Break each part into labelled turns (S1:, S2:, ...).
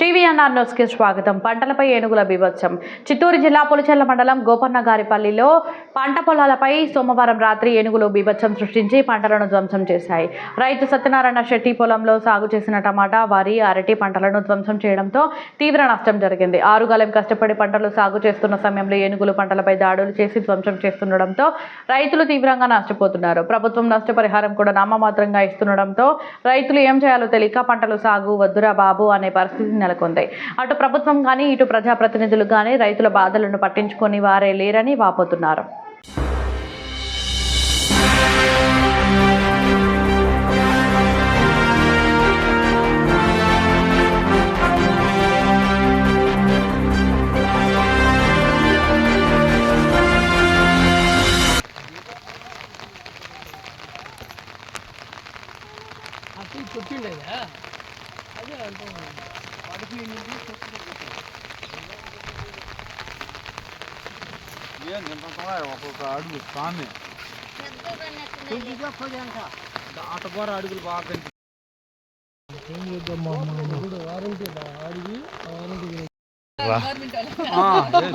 S1: శ్రీవిఎన్ఆర్ న్యూస్కి స్వాగతం. పంటలపై ఏనుగుల బీభత్సం. చిత్తూరు జిల్లా పులిచెల్ల మండలం గోపన్నగారిపల్లిలో పంట పొలాలపై సోమవారం రాత్రి ఏనుగులు బీభత్సం సృష్టించి పంటలను ధ్వంసం చేశాయి. రైతు సత్యనారాయణ శెట్టి పొలంలో సాగు చేసిన టమాటా వరి అరటి పంటలను ధ్వంసం చేయడంతో తీవ్ర నష్టం జరిగింది. ఆరుగాలం కష్టపడి పంటలు సాగు చేస్తున్న సమయంలో ఏనుగులు పంటలపై దాడులు చేసి ధ్వంసం చేస్తుండడంతో రైతులు తీవ్రంగా నష్టపోతున్నారు. ప్రభుత్వం నష్టపరిహారం కూడా నామమాత్రంగా ఇస్తుండడంతో రైతులు ఏం చేయాలో తెలియక పంటలు సాగు వద్దురా బాబు అనే పరిస్థితి నెలకొంది. అటు ప్రభుత్వం కానీ ఇటు ప్రజాప్రతినిధులు కానీ రైతుల బాధలను పట్టించుకొని వారే లేరని వాపోతున్నారు.
S2: కొట్టిండేదా? అదే అంటున్నాను
S3: ఏం తింటుంటావా? ఒక్కొక్క అడుగు స్వామి అటగోర అడుగులు బాగా
S2: వారంటీ అడిగి వారంటీ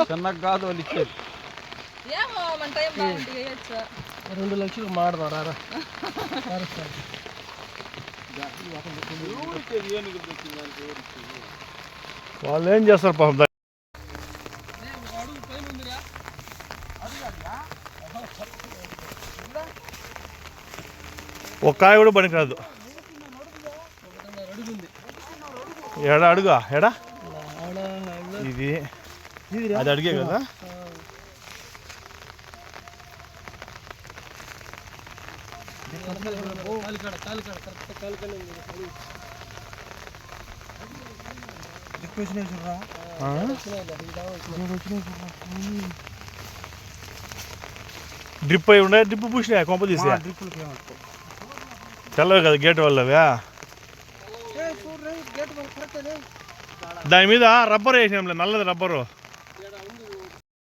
S3: చిన్నగా కాదు వాళ్ళు ఇచ్చేది.
S2: రెండు లక్షలు మాడదాం రారా. సరే.
S4: వాళ్ళు ఏం చేస్తారు పాపం? ఒక కాయ కూడా పనికిరాదు. ఎడా అడుగా? ఎడా ఇది. అది అడిగే కదా.
S2: కాలికాడ కాలికాడ కరెక్ట్ కాలికాడ ఉంది
S4: ఆ? డ్రిప్ అయి ఉండే డ్రిప్ పూసినా కొంప తీసా తెల్లవి కదా గేట్ వాళ్ళవా దాని మీద రబ్బర్ వేసినాంలే నల్లది రబ్బరు